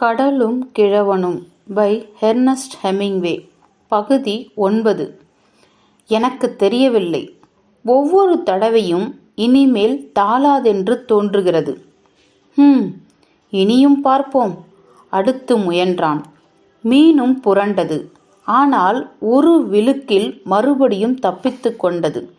கடலும் கிழவனும் by Ernest Hemingway. பகுதி ஒன்பது. எனக்கு தெரியவில்லை. ஒவ்வொரு தடவையும் இனிமேல் தாளாதென்று தோன்றுகிறது. ஹம் இனியும் பார்ப்போம். அடுத்து முயன்றான். மீனும் புரண்டது. ஆனால் ஒரு விழுக்கில் மறுபடியும் தப்பித்து கொண்டது.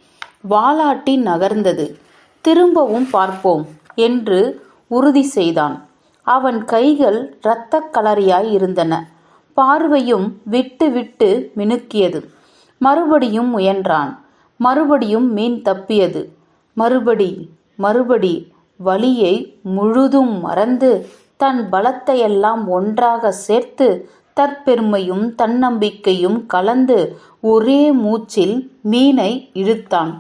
வாலாட்டி நகர்ந்தது. திரும்பவும் பார்ப்போம் என்று உறுதி செய்தான். அவன் கைகள் இரத்த கலரியாய் இருந்தன. பார்வையும் விட்டு விட்டு மினுக்கியது. மறுபடியும் முயன்றான். மறுபடியும் மீன் தப்பியது. மறுபடி மறுபடி வலியை முழுதும் மறந்து தன் பலத்தையெல்லாம் ஒன்றாக சேர்த்து தற்பெருமையும் தன்னம்பிக்கையும் கலந்து ஒரே மூச்சில் மீனை இழுத்தான்.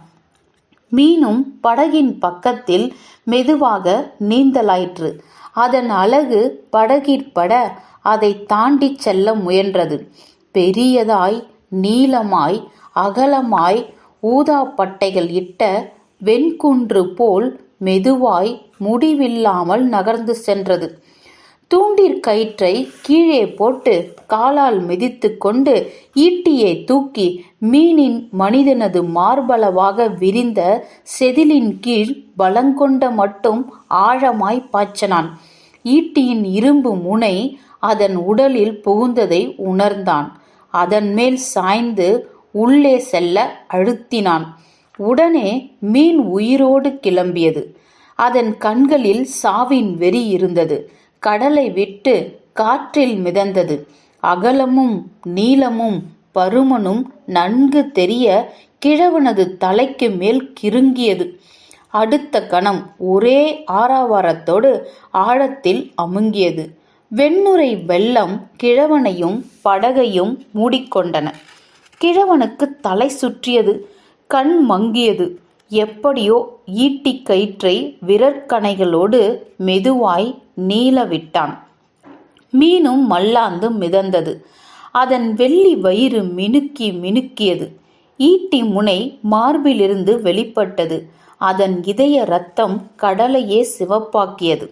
மீனும் படகின் பக்கத்தில் மெதுவாக நீந்தலாயிற்று. அதன் அழகு படகிற்பட அதை தாண்டிச் செல்ல முயன்றது. பெரியதாய் நீளமாய் அகலமாய் ஊதாப்பட்டைகள் இட்ட வெண்குன்று போல் மெதுவாய் முடிவில்லாமல் நகர்ந்து சென்றது. தூண்டிற் கயிற்றை கீழே போட்டு காலால் மிதித்து கொண்டு ஈட்டியை தூக்கி மீனின் மனிதனது மார்பளவாக விரிந்த செதிலின் கீழ் பலங்கொண்ட மட்டும் ஆழமாய் பாய்ச்சனான். ஈட்டியின் இரும்பு முனை அதன் உடலில் புகுந்ததை உணர்ந்தான். அதன் மேல் சாய்ந்து உள்ளே செல்ல அழுத்தினான். உடனே மீன் உயிரோடு கிளம்பியது. அதன் கண்களில் சாவின் வெறி இருந்தது. கடலை விட்டு காற்றில் மிதந்தது. அகலமும் நீளமும் பருமனும் நன்கு தெரிய கிழவனது தலைக்கு மேல் கிருங்கியது. அடுத்த கணம் ஒரே ஆராவாரத்தோடு ஆழத்தில் அமுங்கியது. வெண்ணுரை வெள்ளம் கிழவனையும் படகையும் மூடிக்கொண்டன. கிழவனுக்கு தலை சுற்றியது. கண் மங்கியது. எப்படியோ ஈட்டி கயிற்றை விரற்கணைகளோடு மெதுவாய் நீள விட்டான் மீனும் மல்லாந்து மிதந்தது. அதன் வெள்ளி வயிறு மினுக்கி மினுக்கியது. ஈட்டி முனை மார்பிலிருந்து வெளிப்பட்டது. அதன் இதய ரத்தம் கடலையே சிவப்பாக்கியது.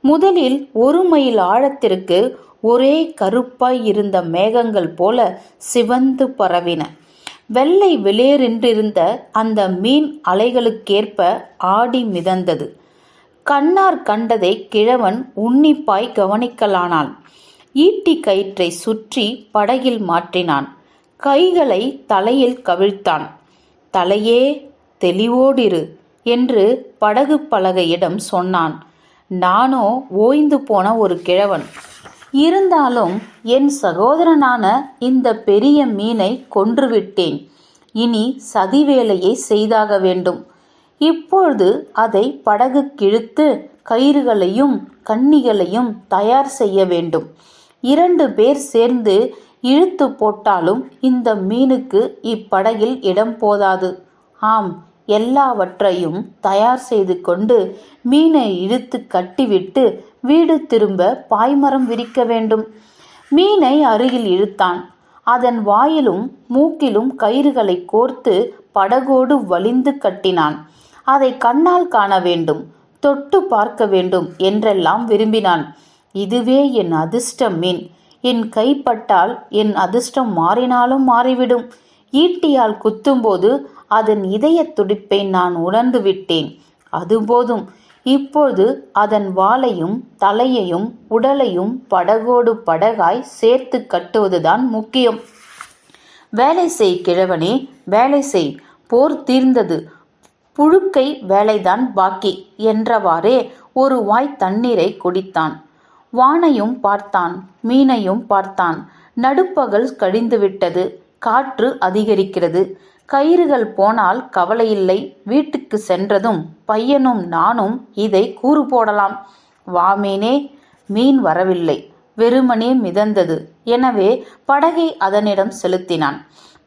முதலில் ஒரு மைல் ஆழத்திற்கு ஒரே கருப்பாய் இருந்த மேகங்கள் போல சிவந்து பரவின. வெள்ளை வெளியேறின்றிருந்த அந்த மீன் அலைகளுக்கேற்ப ஆடி மிதந்தது. கண்ணார் கண்டதை கிழவன் உன்னிப்பாய் கவனிக்கலானான். ஈட்டி கயிற்றை சுற்றி படகில் மாற்றினான். கைகளை தலையில் கவிழ்த்தான். தலையே தெளிவோடிரு என்று படகு பலகையிடம் சொன்னான். நானோ ஓய்ந்து போன ஒரு கிழவன். இருந்தாலும் என் சகோதரனான இந்த பெரிய மீனை கொன்றுவிட்டேன். இனி சதி வேலையை செய்தாக வேண்டும். இப்பொழுது அதை படகு கிழித்து கயிறுகளையும் கன்னிகளையும் தயார் செய்ய வேண்டும். இரண்டு பேர் சேர்ந்து இழுத்து போட்டாலும் இந்த மீனுக்கு இப்படகில் இடம் போதாது. ஆம் எல்லாவற்றையும் தயார் செய்து கொண்டு மீனை இழுத்து கட்டிவிட்டு வீடு திரும்ப பாய்மரம் விரிக்க வேண்டும். மீனை அருகில் இழுத்தான். அதன் வாயிலும் மூக்கிலும் கயிறுகளை கோர்த்து படகோடு வலிந்து கட்டினான். அதை கண்ணால் காண வேண்டும் தொட்டு பார்க்க வேண்டும் என்றெல்லாம் விரும்பினான். இதுவே என் அதிர்ஷ்டம் மீன். என் கைப்பட்டால் என் அதிர்ஷ்டம் மாறினாலும் மாறிவிடும். ஈட்டியால் குத்தும்போது அதன் இதய துடிப்பை நான் உணர்ந்து விட்டேன். அதுபோதும் இப்போது அதன் வாளையும் தலையையும் உடலையும் படகோடு படகாய் சேர்த்து கட்டுவதுதான் முக்கியம். வேலை செய் கிழவனே வேலை செய். போர் தீர்ந்தது. புழுக்கை வேலைதான் பாக்கி என்றவாறே ஒரு வாய் தண்ணீரை குடித்தான். வானையும் பார்த்தான் மீனையும் பார்த்தான். நடுப்பகல் கழிந்துவிட்டது. காற்று அதிகரிக்கிறது. கயிறுகள் போனால் கவலையில்லை. வீட்டுக்கு சென்றதும் பையனும் நானும் இதை கூறு போடலாம். வாமீனே மீன் வரவில்லை. வெறுமனே மிதந்தது எனவே படகை அதனிடம் செலுத்தினான்.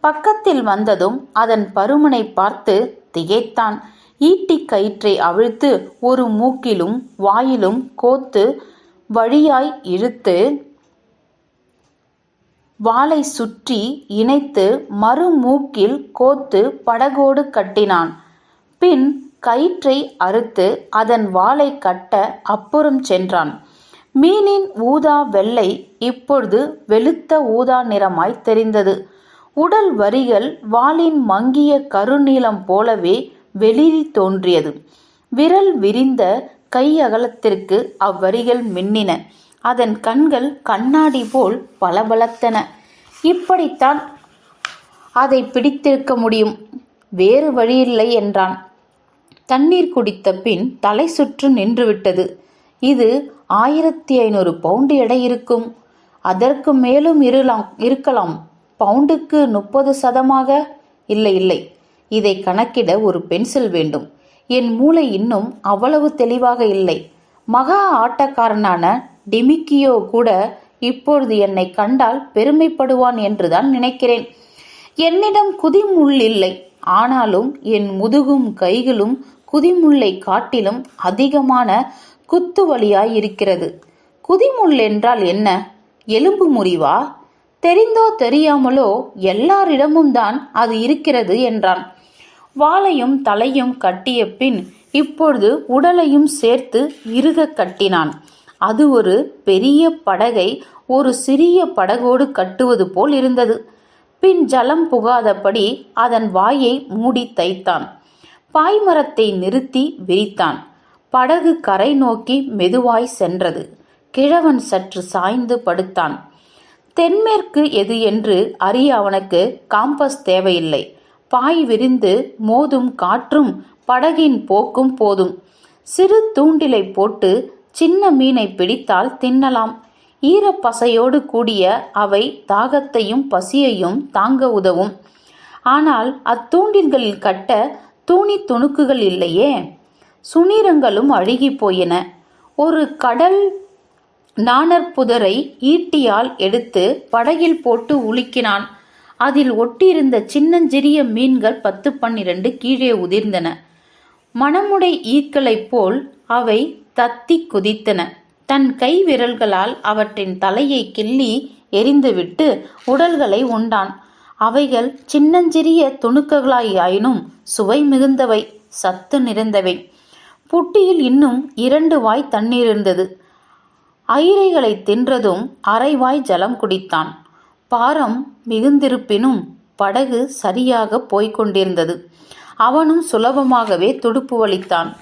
பக்கத்தில் வந்ததும் அதன் பருமனை பார்த்து திகைத்தான். ஈட்டி கயிற்றை அவிழ்த்து ஒரு மூக்கிலும் வாயிலும் கோத்து வழியாய் இழுத்து வாளை சுற்றி இணைத்து மறுமூக்கில் கோத்து படகோடு கட்டினான். பின் கயிற்றை அறுத்து அதன் வாளை கட்ட அப்புறம் சென்றான். மீனின் ஊதா வெள்ளை இப்பொழுது வெளுத்த ஊதா நிறமாய் தெரிந்தது. உடல் வரிகள் வாளின் மங்கிய கருநீலம் போலவே வெளிரி தோன்றியது. விரல் விரிந்த கையகலத்திற்கு அவ்வரிகள் மின்னின. அதன் கண்கள் கண்ணாடி போல் பளபளத்தன. இப்படித்தான் அதை பிடித்திருக்க முடியும். வேறு வழியில்லை என்றான். தண்ணீர் குடித்த பின் தலை சுற்று நின்றுவிட்டது. இது ஆயிரத்தி ஐநூறு பவுண்டு எடை இருக்கும். அதற்கு மேலும் இருலாம் இருக்கலாம். பவுண்டுக்கு முப்பது சதமாக? இல்லை இல்லை. இதை கணக்கிட ஒரு பென்சில் வேண்டும். என் மூளை இன்னும் அவ்வளவு தெளிவாக இல்லை. மகா ஆட்டக்காரனான டிமிக்கியோ கூட இப்பொழுது என்னை கண்டால் பெருமைப்படுவான் என்றுதான் நினைக்கிறேன். என்னிடம் குதிமுள் இல்லை. ஆனாலும் என் முதுகும் கைகளும் குதிமுள்ளை காட்டிலும் அதிகமான குத்து வலியாய் இருக்கிறது குதிமுள் என்றால் என்ன? எலும்பு முறிவா? தெரிந்தோ தெரியாமலோ எல்லாரிடமும் தான் அது இருக்கிறது என்றான். வாளையும் தலையும் கட்டிய பின் இப்பொழுது உடலையும் சேர்த்து இறுக கட்டினான். அது ஒரு பெரிய படகை ஒரு சிறிய படகோடு கட்டுவது போல் இருந்தது. பின் ஜலம் புகாதபடி அதன் வாயை மூடி தைத்தான். பாய்மரத்தை நிறுத்தி விரித்தான். படகு கரை நோக்கி மெதுவாய் சென்றது. கிழவன் சற்று சாய்ந்து படுத்தான். தென்மேற்கு எது என்று அறிய அவனுக்கு காம்பஸ் தேவையில்லை. பாய் விரிந்து மோதும் காற்றும் படகின் போக்கும் போதும். சிறு தூண்டிலை போட்டு சின்ன மீனை பிடித்தால் தின்னலாம். ஈரப்பசையோடு கூடிய அவை தாகத்தையும் பசியையும் தாங்க உதவும். ஆனால் அத்தூண்டில்களில் கட்ட தூணி துணுக்குகள் இல்லையே? சுனீரங்களும் அழுகி போயின. ஒரு கடல் நாணற்புதரை ஈட்டியால் எடுத்து படகில் போட்டு உலுக்கினான். அதில் ஒட்டியிருந்த சின்னஞ்சிறிய மீன்கள் பத்து பன்னிரண்டு கீழே உதிர்ந்தன. மணமுடை ஈக்களைப் போல் அவை தத்தி குதித்தன. தன் கை விரல்களால் அவற்றின் தலையை கிள்ளி எரிந்துவிட்டு உடல்களை உண்டான். அவைகள் சின்னஞ்சிறிய துணுக்குகளாயினும் சுவை மிகுந்தவை சத்து நிறைந்தவை. புட்டியில் இன்னும் இரண்டு வாய் தண்ணீர் இருந்தது. ஐரைகளை தின்றதும் அரைவாய் ஜலம் குடித்தான். பாரம் மிகுந்திருப்பினும் படகு சரியாக போய்க் கொண்டிருந்தது அவனும் சுலபமாகவே துடுப்பு வலித்தான்.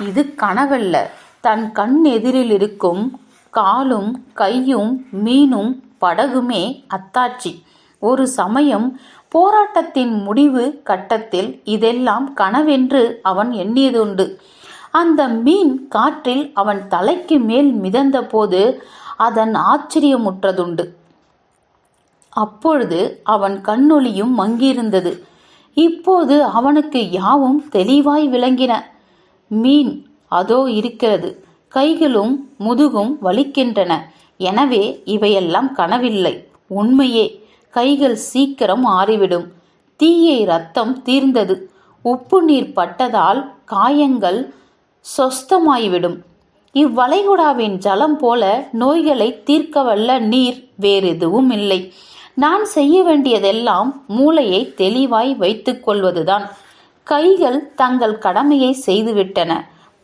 இது கனவல்ல. தன் கண் எதிரில் இருக்கும் காலும் கையும் மீனும் படகுமே அத்தாட்சி. ஒரு சமயம் போராட்டத்தின் முடிவு கட்டத்தில் இதெல்லாம் கனவென்று அவன் எண்ணியதுண்டு. அந்த மீன் காற்றில் அவன் தலைக்கு மேல் மிதந்தபோது அதன் ஆச்சரியமுற்றதுண்டு. அப்பொழுது அவன் கண்ணொளியும் மங்கியிருந்தது. இப்போது அவனுக்கு யாவும் தெளிவாய் விளங்கின. மீன் அதோ இருக்கிறது. கைகளும் முதுகும் வலிக்கின்றன. எனவே இவையெல்லாம் கனவில்லை. உண்மையே கைகள் சீக்கிரம் ஆறிவிடும் தீயை ரத்தம் தீர்ந்தது. உப்பு நீர் பட்டதால் காயங்கள் சொஸ்தமாய்விடும். இவ்வளைகுடாவின் ஜலம் போல நோய்களை தீர்க்கவல்ல நீர் வேறெதுவும் இல்லை. நான் செய்ய வேண்டியதெல்லாம் மூளையை தெளிவாய் வைத்துக்கொள்வதுதான் கைகள் தங்கள் கடமையை செய்துவிட்டன.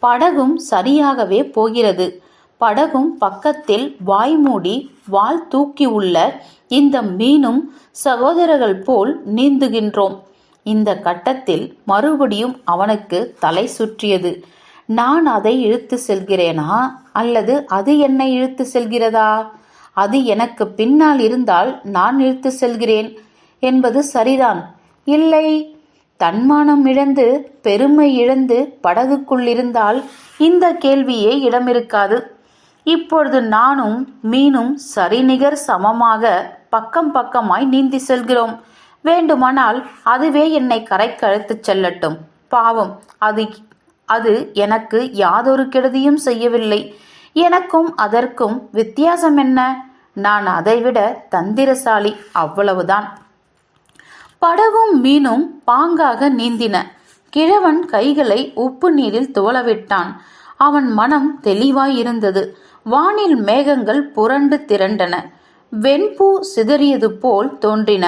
படகும் சரியாகவே போகிறது. படகும் பக்கத்தில் வாய் மூடி வால் தூக்கி உள்ள இந்த மீனும் சகோதரர்கள் போல் நீந்துகின்றோம். இந்த கட்டத்தில் மறுபடியும் அவனுக்கு தலை சுற்றியது. நான் அதை இழுத்து செல்கிறேனா? அல்லது அது என்னை இழுத்து செல்கிறதா? அது எனக்கு பின்னால் இருந்தால் நான் இழுத்து செல்கிறேன் என்பது சரிதான். இல்லை தன்மானம் இழந்து பெருமை இழந்து படகுக்குள்ளிருந்தால் இந்த கேள்வியே இடமிருக்காது. இப்பொழுது நானும் மீனும் சரிநிகர் சமமாக பக்கம் பக்கமாய் நீந்தி செல்கிறோம். வேண்டுமானால் அதுவே என்னை கரைக்கு அழைத்துச் செல்லட்டும். பாவம் அது அது எனக்கு யாதொரு கெடுதியும் செய்யவில்லை. எனக்கும் அதற்கும் வித்தியாசம் என்ன? நான் அதைவிட தந்திரசாலி அவ்வளவுதான். படவும் மீனும் பாங்காக நீந்தின. கிழவன் கைகளை உப்பு நீரில் துவளவிட்டான். அவன் மனம் தெளிவாயிருந்தது. வானில் மேகங்கள் புரண்டு திரண்டன. வெண்பூ சிதறியது போல் தோன்றின.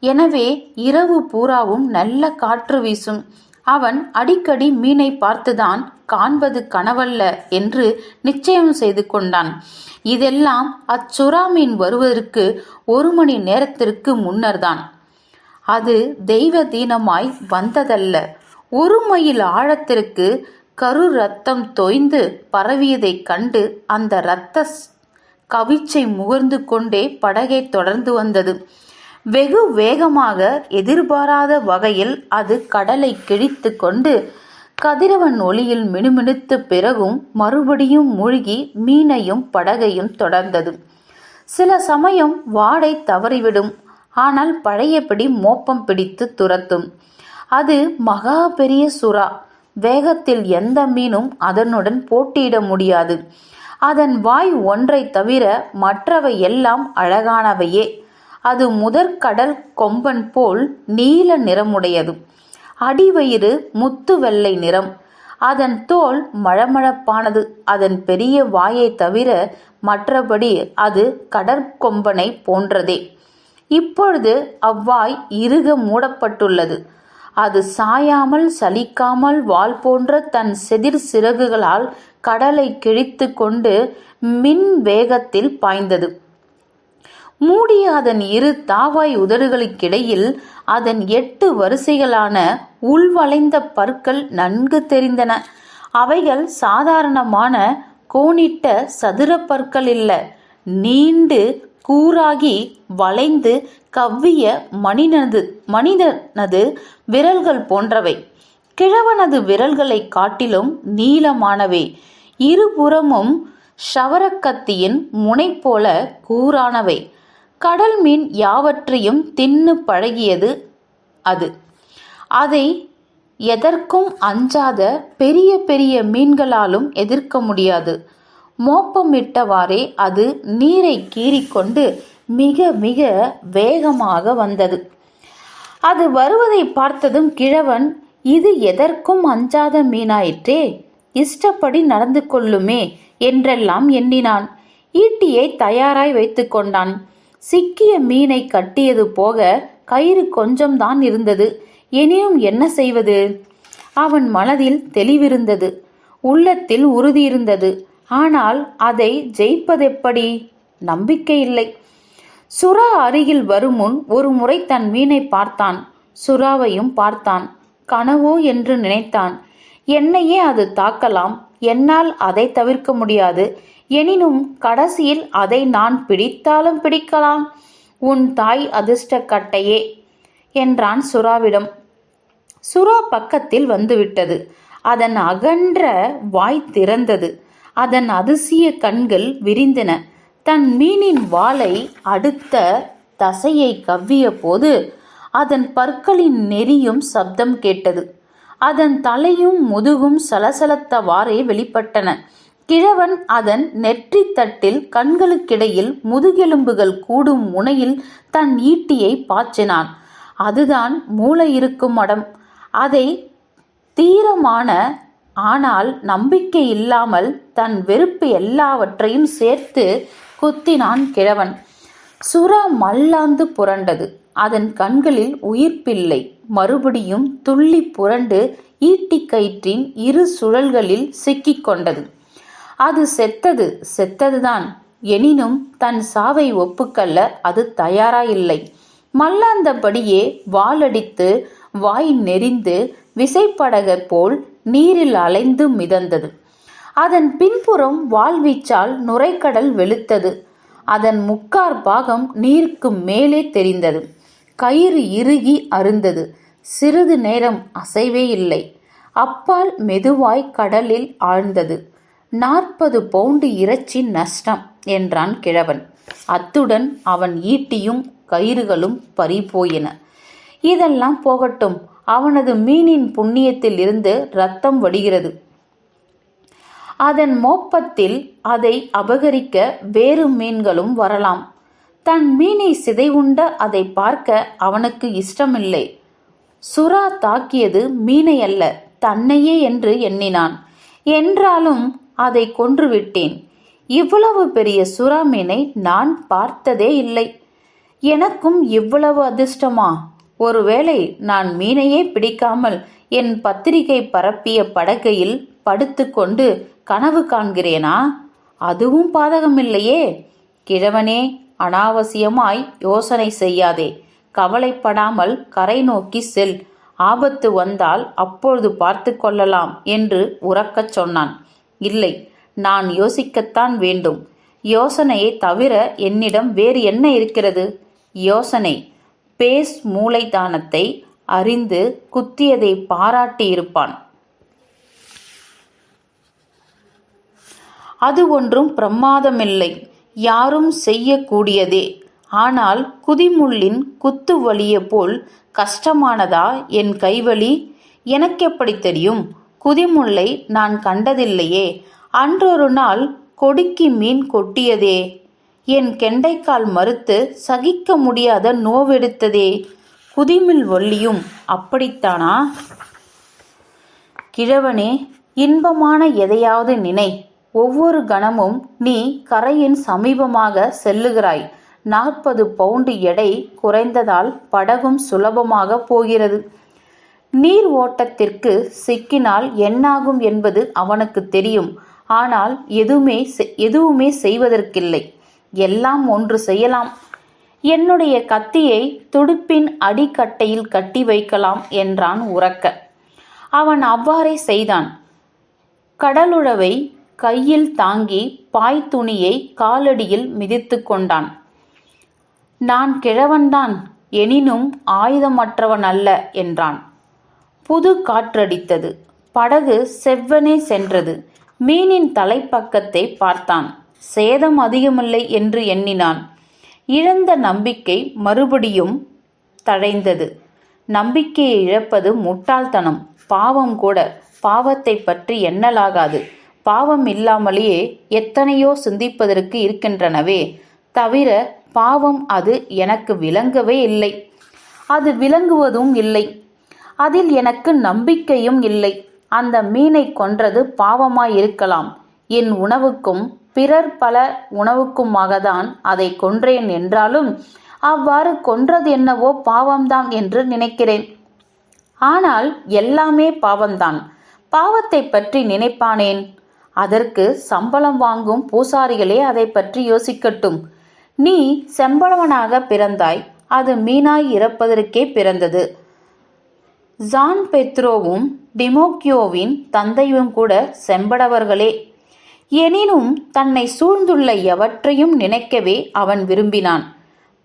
எனவே இரவு பூராவும் நல்ல காற்று வீசும். அவன் அடிக்கடி மீனை பார்த்துதான் காண்பது கனவல்ல என்று நிச்சயம் செய்து கொண்டான். இதெல்லாம் அச்சுறா மீன் வருவதற்கு ஒரு மணி நேரத்திற்கு முன்னர்தான். அது தெய்வ தீனமாய் வந்ததல்ல. ஒரு மைல் ஆழத்திற்கு கரு ரத்தம் தோய்ந்து பரவியதைக் கண்டு அந்த இரத்த கவிச்சை முகர்ந்து கொண்டே படகை தொடர்ந்து வந்தது. வெகு வேகமாக எதிர்பாராத வகையில் அது கடலை கிழித்து கொண்டு கதிரவன் ஒளியில் மினுமினுத்த பிறகும் மறுபடியும் மூழ்கி மீனையும் படகையும் தொடர்ந்தது. சில சமயம் வாடை தவறிவிடும். ஆனால் பழையபடி மோப்பம் பிடித்து துரத்தும். அது மகா பெரிய சுறா. வேகத்தில் எந்த மீனும் அதனுடன் போட்டியிட முடியாது. அதன் வாய் ஒன்றை தவிர மற்றவை எல்லாம் அழகானவையே. அது முதற்கடல் கொம்பன் போல் நீல நிறமுடையது. அடிவயிறு முத்து வெள்ளை நிறம். அதன் தோல் மழமழப்பானது. அதன் பெரிய வாயை தவிர மற்றபடி அது கடற்கொம்பனை போன்றதே. இப்பொழுது அவ்வாய் இறுக மூடப்பட்டுள்ளது. அது சாயாமல் சலிக்காமல் வாள் போன்ற தன் செதிர் சிறகுகளால் கடலை கிழித்து கொண்டு மின் வேகத்தில் பாய்ந்தது. மூடிய அதன் இரு தாவாய் உதடுகளுக்கிடையில் அதன் எட்டு வரிசைகளான உள்வளைந்த பற்கள் நன்கு தெரிந்தன. அவைகள் சாதாரணமான கோணிட்ட சதுர பற்கள் இல்ல நீண்டு கூராகி வளைந்து கவ்விய மனிதனது மனிதனது விரல்கள் போன்றவை. கிழவனது விரல்களை காட்டிலும் நீளமானவை. இருபுறமும் ஷவரக்கத்தியின் முனை போல கூரானவை கடல் மீன் யாவற்றையும் தின்னு பழகியது அது. அதை எதற்கும் அஞ்சாத பெரிய பெரிய மீன்களாலும் எதிர்க்க முடியாது. மோப்பமிட்டவாறே அது நீரை கீறிக்கொண்டு மிக மிக வேகமாக வந்தது. அது வருவதை பார்த்ததும் கிழவன் இது எதற்கும் அஞ்சாத மீனாயிற்றே? இஷ்டப்படி நடந்து கொள்ளுமே என்றெல்லாம் எண்ணினான். ஈட்டியை தயாராய் வைத்து கொண்டான். சிக்கிய மீனை கட்டியது போக கயிறு கொஞ்சம்தான் இருந்தது. எனினும் என்ன செய்வது? அவன் மனதில் தெளிவிருந்தது. உள்ளத்தில் உறுதி இருந்தது ஆனால் அதை ஜெயிப்பதெப்படி? நம்பிக்கை இல்லை. சுறா அருகில் வருமுன் ஒரு முறை தன் மீனை பார்த்தான். சுறாவையும் பார்த்தான். கனவோ என்று நினைத்தான். என்னையே அது தாக்கலாம். என்னால் அதை தவிர்க்க முடியாது. எனினும் கடைசியில் அதை நான் பிடித்தாலும் பிடிக்கலாம். உன் தாய் அதிர்ஷ்டக்கட்டையே என்றான் சுறாவிடம் சுறா பக்கத்தில் வந்துவிட்டது. அதன் அகன்ற வாய் திறந்தது. அதன் அதிசய கண்கள் விரிந்தன. தன் மீனின் வாளை அடுத்த தசையை கவ்விய போது அதன் பற்களின் நெறியும் சப்தம் கேட்டது. அதன் தலையும் முதுகும் சலசலத்தவாறே வெளிப்பட்டன. கிழவன் அதன் நெற்றித் தட்டில் கண்களுக்கிடையில் முதுகெலும்புகள் கூடும் முனையில் தன் ஈட்டியை பாய்ச்சினான். அதுதான் மூளை இருக்கும் மடம் அதை தீரமான ஆனால் நம்பிக்கை இல்லாமல் தன் வெறுப்பு எல்லாவற்றையும் சேர்த்து குத்தினான் கிழவன். சுறா மல்லாந்து புரண்டது. அதன் கண்களில் உயிர்ப்பில்லை. மறுபடியும் துள்ளி புரண்டு ஈட்டிக் கயிற்றின் இரு சுழல்களில் சிக்கிக் கொண்டது. அது செத்தது செத்ததுதான். எனினும் தன் சாவை ஒப்புக்கல்ல அது தயாராயில்லை. மல்லாந்தபடியே வாளடித்து வாய் நெறிந்து விசைப்படகை போல் நீரில் அலைந்து மிதந்தது. அதன் பின்புறம் வாழ்வீச்சால் நுரைக்கடல் வெளுத்தது. அதன் முக்கார் பாகம் நீருக்கு மேலே தெரிந்தது. கயிறு இறுகி அருந்தது. சிறிது நேரம் அசைவே இல்லை. அப்பால் மெதுவாய் கடலில் ஆழ்ந்தது. நாற்பது பவுண்டு இறைச்சி நஷ்டம் என்றான் கிழவன். அத்துடன் அவன் ஈட்டியும் கயிறுகளும் பறிபோயின. இதெல்லாம் போகட்டும். அவனது மீனின் புண்ணியத்தில் இருந்து ரத்தம் வடிகிறது. அதன் மோப்பத்தில் அதை அபகரிக்க வேறு மீன்களும் வரலாம். தன் மீனை சிதைவுண்ட அதை பார்க்க அவனுக்கு இஷ்டமில்லை. சுறா தாக்கியது மீனை அல்ல தன்னையே என்று எண்ணினான். என்றாலும் அதை கொன்றுவிட்டேன். இவ்வளவு பெரிய சுறா மீனை நான் பார்த்ததே இல்லை. எனக்கும் இவ்வளவு அதிர்ஷ்டமா? ஒருவேளை நான் மீனையே பிடிக்காமல் என் பத்திரிகை பரப்பிய படகையில் படுத்துக்கொண்டு கனவு காண்கிறேனா? அதுவும் பாதகமில்லையே. கிழவனே அனாவசியமாய் யோசனை செய்யாதே. கவலைப்படாமல் கரை நோக்கி செல். ஆபத்து வந்தால் அப்பொழுது பார்த்து கொள்ளலாம் என்று உறக்கச் சொன்னான். இல்லை நான் யோசிக்கத்தான் வேண்டும். யோசனையை தவிர என்னிடம் வேறு என்ன இருக்கிறது? யோசனை. பேஸ் மூளைதானத்தை அறிந்து குத்தியதை பாராட்டியிருப்பான். அது ஒன்றும் பிரமாதமில்லை. யாரும் செய்யக்கூடியதே. ஆனால் குதிமுள்ளின் குத்து வலிய போல் கஷ்டமானதா என் கைவலி? எனக்கெப்படி தெரியும்? குதிமுல்லை நான் கண்டதில்லையே. அன்றொரு நாள் கொடுக்கி மீன் கொட்டியதே. என் கெண்டைக்கால் மறுத்து சகிக்க முடியாத நோவெடுத்ததே. குதிமில் வள்ளியும் அப்படித்தானா? கிழவனே இன்பமான எதையாவது நினை. ஒவ்வொரு கணமும் நீ கரையின் சமீபமாக செல்லுகிறாய். நாற்பது பவுண்டு எடை குறைந்ததால் படகும் சுலபமாக போகிறது. நீர் ஓட்டத்திற்கு சிக்கினால் என்னாகும் என்பது அவனுக்கு தெரியும். ஆனால் எதுவுமே செ- எதுவுமே செய்வதற்கில்லை. எல்லாம் ஒன்று செய்யலாம். என்னுடைய கத்தியை துடுப்பின் அடிக்கட்டையில் கட்டி வைக்கலாம் என்றான் உறக்க. அவன் அவ்வாறே செய்தான். கடலுழவை கையில் தாங்கி பாய் துணியை காலடியில் மிதித்து கொண்டான். நான் கிழவன்தான் எனினும் ஆயுதமற்றவன் அல்ல என்றான். புது காற்றடித்தது. படகு செவ்வனே சென்றது. மீனின் தலைப்பக்கத்தை பார்த்தான். சேதம் அதிகமில்லை என்று எண்ணினான். இழந்த நம்பிக்கை மறுபடியும் தழைந்தது. நம்பிக்கையை இழப்பது முட்டாள்தனம். பாவம் கூட. பாவத்தை பற்றி எண்ணலாகாது. பாவம் இல்லாமலேயே எத்தனையோ சிந்திப்பதற்கு இருக்கின்றனவே. தவிர பாவம் அது எனக்கு விளங்கவே இல்லை. அது விளங்குவதும் இல்லை. அதில் எனக்கு நம்பிக்கையும் இல்லை. அந்த மீனை கொன்றது பாவமாயிருக்கலாம். என் உணவுக்கும் பிறர் பல உணவுக்குமாகத்தான் அதை கொன்றேன் என்றாலும் அவ்வாறு கொன்றது என்னவோ பாவம்தான் என்று நினைக்கிறேன். ஆனால் எல்லாமே பாவம்தான். பாவத்தை பற்றி நினைப்பானேன்? அதற்கு சம்பளம் வாங்கும் பூசாரிகளே அதை பற்றி யோசிக்கட்டும். நீ செம்பளவனாக பிறந்தாய் அது மீனாய் இறப்பதற்கே பிறந்தது. ஜான் பெத்ரோவும் டிமோக்கியோவின் தந்தையும் கூட செம்படவர்களே. எனினும் தன்னை சூழ்ந்துள்ள எவற்றையும் நினைக்கவே அவன் விரும்பினான்.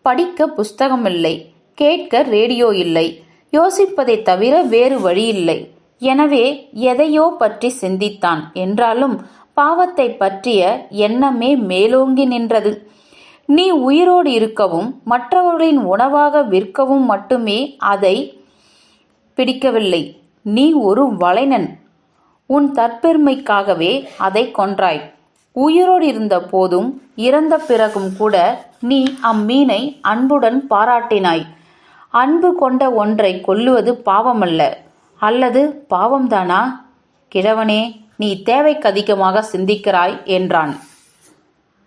படிக்க புஸ்தகமில்லை கேட்க ரேடியோ இல்லை யோசிப்பதை தவிர வேறு வழியில்லை. எனவே எதையோ பற்றி சிந்தித்தான். என்றாலும் பாவத்தை பற்றிய எண்ணமே மேலோங்கி நின்றது. நீ உயிரோடு இருக்கவும் மற்றவர்களின் உணவாக விற்கவும் மட்டுமே அதை பிடிக்கவில்லை. நீ ஒரு வளைனன். உன் தற்பெருமைக்காகவே அதை கொன்றாய். உயிரோடு இருந்த போதும் இறந்த பிறகும் கூட நீ அம்மீனை அன்புடன் பாராட்டினாய். அன்பு கொண்ட ஒன்றை கொல்லுவது பாவமல்ல. அல்லது பாவம்தானா? கிழவனே நீ தேவைக்கு அதிகமாக சிந்திக்கிறாய் என்றான்.